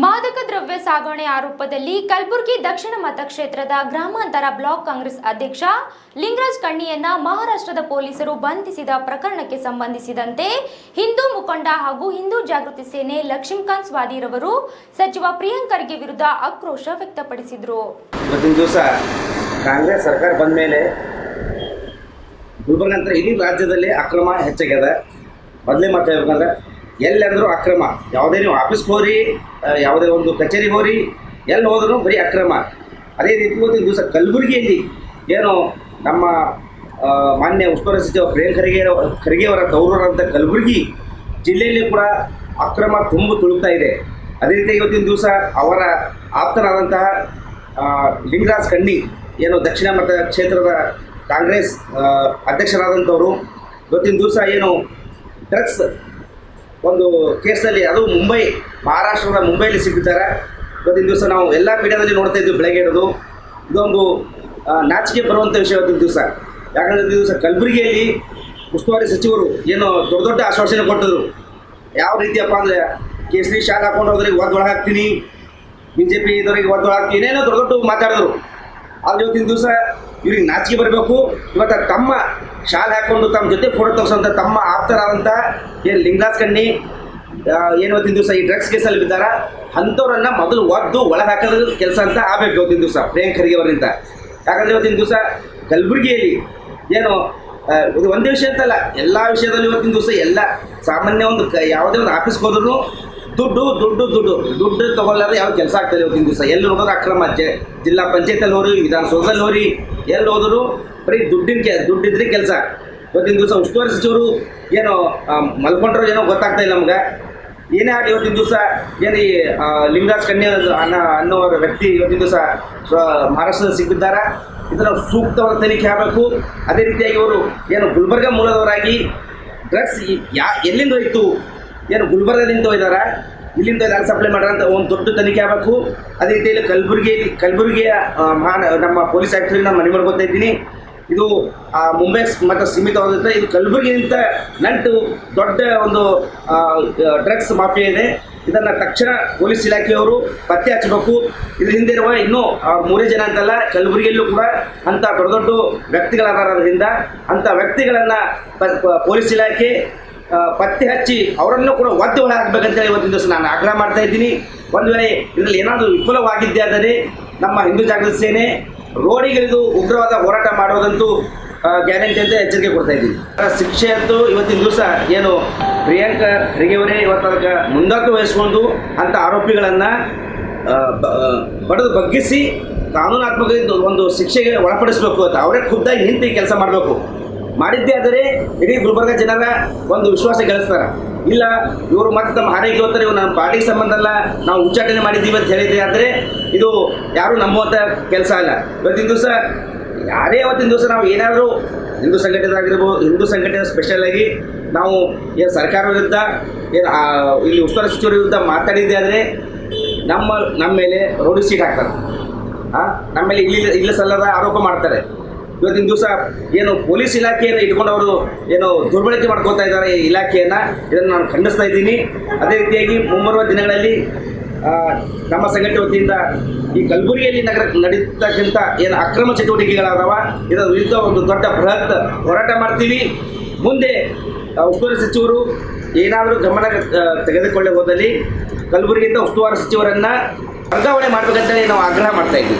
ಮಾದಕ ದ್ರವ್ಯ ಸಾಗಣೆ ಆರೋಪದಲ್ಲಿ ಕಲಬುರಗಿ ದಕ್ಷಿಣ ಮತಕ್ಷೇತ್ರದ ಗ್ರಾಮಾಂತರ ಬ್ಲಾಕ್ ಕಾಂಗ್ರೆಸ್ ಅಧ್ಯಕ್ಷ ಲಿಂಗರಾಜ್ ಕಣ್ಣಿಯನ್ನ ಮಹಾರಾಷ್ಟ್ರದ ಪೊಲೀಸರು ಬಂಧಿಸಿದ ಪ್ರಕರಣಕ್ಕೆ ಸಂಬಂಧಿಸಿದಂತೆ ಹಿಂದೂ ಮುಖಂಡ ಹಾಗೂ ಹಿಂದೂ ಜಾಗೃತಿ ಸೇನೆ ಲಕ್ಷ್ಮೀಕಾಂತ್ ಸ್ವಾದಿರವರು ಸಚಿವ ಪ್ರಿಯಾಂಕರ್ಗೆ ವಿರುದ್ಧ ಆಕ್ರೋಶ ವ್ಯಕ್ತಪಡಿಸಿದರು. ಕಾಂಗ್ರೆಸ್ ಸರ್ಕಾರ ಬಂದ ಮೇಲೆ ಗುಲ್ಬರ್ಗ ಇಡೀ ರಾಜ್ಯದಲ್ಲಿ ಅಕ್ರಮ ಹೆಚ್ಚಾಗ್ಯದ. ಮೊದಲೇ ಮಾತಾಡ್ಬೇಕಂದ್ರೆ ಎಲ್ಲಂದ್ರೂ ಅಕ್ರಮ. ಯಾವುದೇ ನೀವು ಆಫೀಸ್ಗೆ ಹೋಗ್ರಿ ಯಾವುದೇ ಒಂದು ಕಚೇರಿಗೆ ಹೋರಿ ಎಲ್ಲಿ ಹೋದ್ರೂ ಬರೀ ಅಕ್ರಮ. ಅದೇ ರೀತಿ ಇವತ್ತಿನ ದಿವಸ ಕಲಬುರಗಿಯಲ್ಲಿ ಏನು ನಮ್ಮ ಮಾನ್ಯ ಉಸ್ತುವಾರಿ ಸಚಿವ ಪ್ರೇಮ್ ಖರ್ಗೆ ಖರ್ಗೆ ಅವರ ತವರೂರಂಥ ಕಲಬುರಗಿ ಜಿಲ್ಲೆಯಲ್ಲಿ ಕೂಡ ಅಕ್ರಮ ತುಂಬು ತುಳುಕ್ತಾ ಇದೆ. ಅದೇ ರೀತಿ ಇವತ್ತಿನ ದಿವಸ ಅವರ ಆಪ್ತರಾದಂತಹ ಲಿಂಗರಾಜ್ ಕಣ್ಣಿ, ಏನು ದಕ್ಷಿಣ ಮತ ಕ್ಷೇತ್ರದ ಕಾಂಗ್ರೆಸ್ ಅಧ್ಯಕ್ಷರಾದಂಥವರು ಇವತ್ತಿನ ದಿವಸ ಏನು ಡ್ರಗ್ಸ್ ಒಂದು ಕೇಸಲ್ಲಿ ಅದು ಮುಂಬೈ, ಮಹಾರಾಷ್ಟ್ರದ ಮುಂಬೈಲಿ ಸಿಕ್ಕಿದ್ದಾರೆ. ಇವತ್ತಿನ ದಿವಸ ನಾವು ಎಲ್ಲ ಮೀಡಿಯಾದಲ್ಲಿ ನೋಡ್ತಾ ಇದ್ದೀವಿ ಬೆಳಗ್ಗೆ ಹಿಡಿದು. ಇದೊಂದು ನಾಚಿಕೆ ಬರುವಂಥ ವಿಷಯ ಇವತ್ತಿನ ದಿವಸ. ಯಾಕಂದರೆ ದಿವಸ ಕಲಬುರಗಿಯಲ್ಲಿ ಉಸ್ತುವಾರಿ ಸಚಿವರು ಏನು ದೊಡ್ಡ ದೊಡ್ಡ ಆಶ್ವಾಸನೆ ಕೊಟ್ಟಿದ್ರು. ಯಾವ ರೀತಿಯಪ್ಪ ಅಂದರೆ, ಕೇಸರಿ ಶಾಲೆ ಹಾಕೊಂಡು ಹೋದ್ರಿಗೆ ಒದ್ದು ಹಾಕ್ತೀನಿ ಬಿ ಜೆ ಪಿ ಇದ್ರಿಗೆ ಒದ್ದು ಹಾಕ್ತೀನಿ, ಏನೇನೋ ದೊಡ್ಡ ದೊಡ್ಡ ಮಾತಾಡಿದ್ರು. ಆದ್ರೆ ಇವತ್ತಿನ ದಿವಸ ಇವ್ರಿಗೆ ನಾಚಿಕೆ ಬರಬೇಕು. ಇವತ್ತು ತಮ್ಮ ಶಾಲೆ ಹಾಕೊಂಡು ತಮ್ಮ ಜೊತೆ ಫೋಟೋ ತೋರಿಸೋಂಥ ತಮ್ಮ ಆಪ್ತರಾದಂಥ ಏನು ಲಿಂಗರಾಜ್ ಕಣ್ಣಿ ಏನು ಇವತ್ತಿನ ದಿವಸ ಈ ಡ್ರಗ್ಸ್ ಕೇಸಲ್ಲಿ ಬಿದ್ದಾರ? ಅಂಥವ್ರನ್ನ ಮೊದಲು ಒದ್ದು ಒಳಗೆ ಹಾಕೋದು ಕೆಲಸ ಅಂತ ಆಗಬೇಕು ಇವತ್ತಿನ ದಿವಸ, ಪ್ರಿಯಾಂಕ್ ಖರ್ಗೆ ಅವರಿಂದ. ಯಾಕಂದರೆ ಇವತ್ತಿನ ದಿವಸ ಕಲಬುರಗಿಯಲ್ಲಿ ಏನು ಇದು ಒಂದೇ ವಿಷಯ ಅಂತಲ್ಲ, ಎಲ್ಲ ವಿಷಯದಲ್ಲಿ ಇವತ್ತಿನ ದಿವಸ ಎಲ್ಲ ಸಾಮಾನ್ಯ ಒಂದು ಯಾವುದೇ ಒಂದು ಆಫೀಸ್ಗೆ ಹೋದ್ರೂ ದುಡ್ಡು ದುಡ್ಡು ದುಡ್ಡು. ದುಡ್ಡು ತಗೊಳ್ಳಾರ ಯಾವ ಕೆಲಸ ಆಗ್ತದೆ ಇವತ್ತಿನ ದಿವಸ. ಎಲ್ಲಿ ನೋಡಿದ್ರೆ ಅಕ್ರಮ ಜಿಲ್ಲಾ ಪಂಚಾಯತಲ್ಲಿ ಹೋರಿ ವಿಧಾನಸೌಧದಲ್ಲಿ ಹೋರಿ, ಎಲ್ಲಿ ಹೋದ್ರು ಬರೀ ದುಡ್ಡಿನ ಕೆ, ದುಡ್ಡಿದ್ರೆ ಕೆಲಸ. ಇವತ್ತಿನ ದಿವಸ ಉಸ್ತುವಾರಿ ಸಚಿವರು ಏನು ಮಲ್ಕೊಂಡ್ರೋ ಏನೋ ಗೊತ್ತಾಗ್ತಾ ಇಲ್ಲ ನಮ್ಗೆ. ಏನೇ ಆಗಲಿ ಇವತ್ತಿನ ದಿವಸ, ಏನು ಈ ಲಿಂಗರಾಜ್ ಕನ್ಯಾ ಅನ್ನೋ ಅನ್ನೋ ವ್ಯಕ್ತಿ ಇವತ್ತಿನ ದಿವಸ ಮಹಾರಾಷ್ಟ್ರದಲ್ಲಿ ಸಿಕ್ಕಿದ್ದಾರೆ ಇದನ್ನು ಸೂಕ್ತವಾದ ತನಿಖೆ ಆಗಬೇಕು. ಅದೇ ರೀತಿಯಾಗಿ ಇವರು ಏನು ಗುಲ್ಬರ್ಗ ಮೂಲದವರಾಗಿ, ಡ್ರಗ್ಸ್ ಯಾ, ಎಲ್ಲಿಂದ ಹೋಯ್ತು? ಏನು ಗುಲ್ಬರ್ಗದಿಂದ ಹೋಯ್ದಾರ ಇಲ್ಲಿಂದ ಯಾರು ಸಪ್ಲೈ ಮಾಡ್ರ ಒಂದು ದೊಡ್ಡ ತನಿಖೆ ಆಗಬೇಕು. ಅದೇ ರೀತಿಯಲ್ಲಿ ಕಲಬುರಗಿಯಲ್ಲಿ ಕಲಬುರಗಿಯ ಮಹಾನ, ನಮ್ಮ ಪೊಲೀಸ್ ಆ್ಯಕ್ಟ್ರಿಗೆ ನಾನು ಮನೆ ಮಾಡ್ಕೊತಾ ಇದ್ದೀನಿ. ಇದು ಮುಂಬೈ ಮತ್ತು ಸೀಮಿತವಾದಂಥ ಇದು ಕಲಬುರಗಿಗಿಂತ ನಂಟು ದೊಡ್ಡ ಒಂದು ಡ್ರಗ್ಸ್ ಮಾಫಿಯಾ ಇದೆ. ಇದನ್ನು ತಕ್ಷಣ ಪೊಲೀಸ್ ಇಲಾಖೆಯವರು ಪತ್ತೆ ಹಚ್ಚಬೇಕು. ಇದ್ರ ಹಿಂದೆ ಇರುವ ಇನ್ನೂ ಮೂರೇ ಜನ ಅಂತಲ್ಲ, ಕಲಬುರಗಿಯಲ್ಲೂ ಕೂಡ ಅಂಥ ದೊಡ್ಡ ದೊಡ್ಡ ವ್ಯಕ್ತಿಗಳಾದ್ರಿಂದ ಅಂಥ ವ್ಯಕ್ತಿಗಳನ್ನು ಪೊಲೀಸ್ ಇಲಾಖೆ ಪತ್ತೆ ಹಚ್ಚಿ ಅವರನ್ನು ಕೂಡ ಒದ್ದೆ ಒಳ ಹಾಕ್ಬೇಕಂತೇಳಿ ಇವತ್ತಿನ ದಿವಸ ನಾನು ಆಗ್ರಹ ಮಾಡ್ತಾ ಇದ್ದೀನಿ. ಒಂದು ವೇಳೆ ಇದರಲ್ಲಿ ಏನಾದರೂ ವಿಫಲವಾಗಿದ್ದೇ ಆದರೆ ನಮ್ಮ ಹಿಂದೂ ಜಾಗೃತಿ ಸೇನೆ ರೋಡಿಗಿಳಿದು ಉಗ್ರವಾದ ಹೋರಾಟ ಮಾಡೋದಂತೂ ಗ್ಯಾರಂಟಿ ಅಂತ ಎಚ್ಚರಿಕೆ ಕೊಡ್ತಾ ಇದ್ದೀನಿ. ಶಿಕ್ಷೆ ಅಂತೂ ಇವತ್ತಿನ ದಿವಸ ಏನು ಪ್ರಿಯಾಂಕಾ ಖರ್ಗೆಯವರೇ ಇವತ್ತು ಅದಕ್ಕೆ ಮುಂದಾಟು ವಹಿಸ್ಕೊಂಡು ಅಂಥ ಆರೋಪಿಗಳನ್ನು ಬಡದು ಬಗ್ಗಿಸಿ ಕಾನೂನಾತ್ಮಕ ಒಂದು ಶಿಕ್ಷೆಗೆ ಒಳಪಡಿಸಬೇಕು ಅಂತ ಅವರೇ ಖುದ್ದಾಗಿ ನಿಂತು ಕೆಲಸ ಮಾಡಬೇಕು. ಮಾಡಿದ್ದೇ ಆದರೆ ಇಡೀ ಗುಲ್ಬರ್ಗ ಜನರ ಒಂದು ವಿಶ್ವಾಸ ಗಳಿಸ್ತಾರೆ ಇಲ್ಲ, ಇವರು ಮತ್ತೆ ತಮ್ಮ ಹಾರೈಕೆ ಹೋಗ್ತಾರೆ ಇವ್ರು ನಮ್ಮ ಪಾರ್ಟಿಗೆ ಸಂಬಂಧ ಅಲ್ಲ ನಾವು ಉಚ್ಚಾಟನೆ ಮಾಡಿದ್ದೀವಿ ಅಂತ ಹೇಳಿದ್ರೆ ಆದರೆ ಇದು ಯಾರು ನಂಬುವಂಥ ಕೆಲಸ ಅಲ್ಲ. ಇವತ್ತಿನ ದಿವಸ, ಯಾರೇ ಅವತ್ತಿನ ದಿವಸ ನಾವು ಏನಾದರೂ ಹಿಂದೂ ಸಂಘಟನೆದಾಗಿರ್ಬೋದು ಹಿಂದೂ ಸಂಘಟನೆ ಸ್ಪೆಷಲ್ ಆಗಿ ನಾವು ಏನು ಸರ್ಕಾರ ವಿರುದ್ಧ, ಏನು ಇಲ್ಲಿ ಉಸ್ತುವಾರಿ ಸಚಿವರ ವಿರುದ್ಧ ಮಾತಾಡಿದ್ದೆ ಆದರೆ ನಮ್ಮ ನಮ್ಮ ಮೇಲೆ ರೋಡಿ ಸೀಟ್ ಹಾಕ್ತಾರೆ. ಹಾಂ ನಮ್ಮ ಮೇಲೆ ಇಲ್ಲಿ, ಇಲ್ಲ ಸಲ್ಲದ ಆರೋಪ ಮಾಡ್ತಾರೆ. ಇವತ್ತಿನ ದಿವಸ ಏನು ಪೊಲೀಸ್ ಇಲಾಖೆಯನ್ನು ಇಟ್ಕೊಂಡು ಅವರು ಏನು ದುರ್ಬಳಕೆ ಮಾಡ್ಕೊತಾ ಇದ್ದಾರೆ ಈ ಇಲಾಖೆಯನ್ನು, ಇದನ್ನು ನಾನು ಖಂಡಿಸ್ತಾ ಇದ್ದೀನಿ. ಅದೇ ರೀತಿಯಾಗಿ ಮುಂಬರುವ ದಿನಗಳಲ್ಲಿ ನಮ್ಮ ಸಂಘಟನೆ ವತಿಯಿಂದ ಈ ಕಲಬುರಗಿಯಲ್ಲಿ ನಗರ ನಡೀತಕ್ಕಂಥ ಏನು ಅಕ್ರಮ ಚಟುವಟಿಕೆಗಳಾದವ, ಇದರ ವಿರುದ್ಧ ಒಂದು ದೊಡ್ಡ ಬೃಹತ್ ಹೋರಾಟ ಮಾಡ್ತೀವಿ. ಮುಂದೆ ಉಸ್ತುವಾರಿ ಸಚಿವರು ಏನಾದರೂ ಗಮನ ತೆಗೆದುಕೊಳ್ಳೆ ಹೋದಲ್ಲಿ ಕಲಬುರಗಿಯಿಂದ ಉಸ್ತುವಾರಿ ಸಚಿವರನ್ನು ವರ್ಗಾವಣೆ ಮಾಡಬೇಕಂತೇಳಿ ನಾವು ಆಗ್ರಹ ಮಾಡ್ತಾ ಇದ್ದೀವಿ.